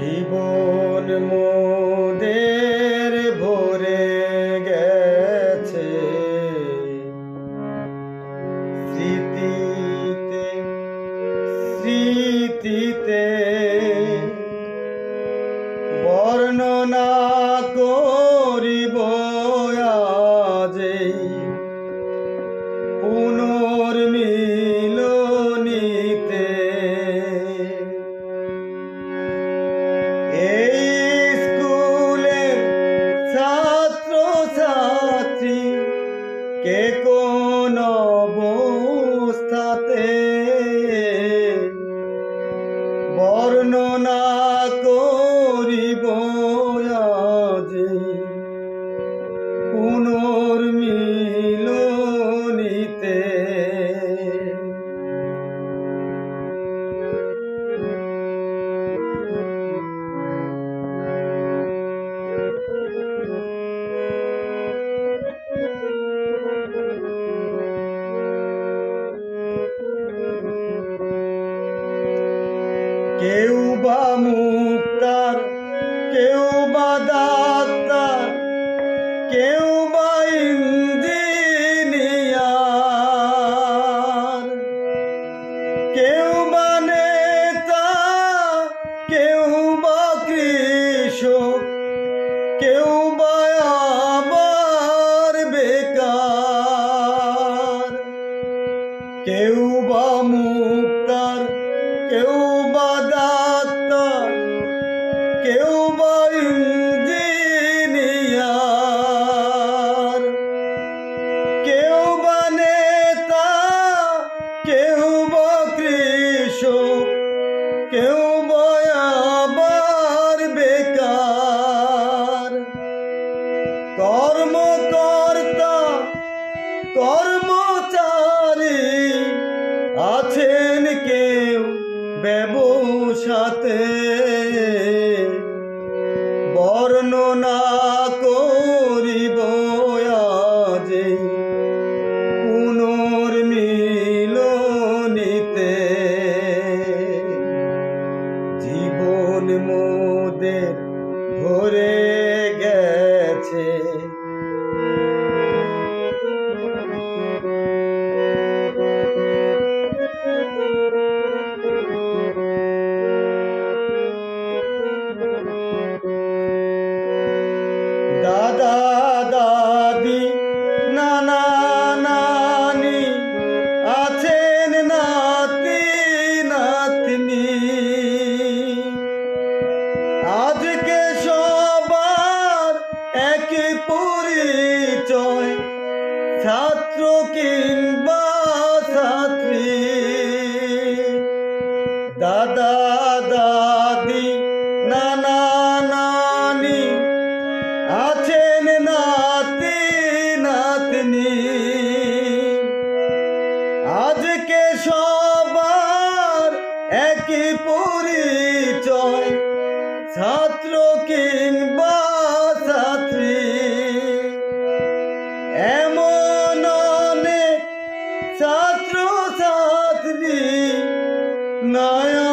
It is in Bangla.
জীবন মোদের কোনো কেউ বয়াবার বেকার। কর্মকর্তা কর্মচারী আছেন কেউ ব্যবসাতে। বর্ণনা করিব আজে ভোরে থাকে পরিচয়, ছাত্র কিংবা ছাত্রী। দাদা, দাদি, নানা, নানি আছেন নাতি, নাতনি। আজকে সবার একই পরিচয়, ছাত্র কিংবা Naya.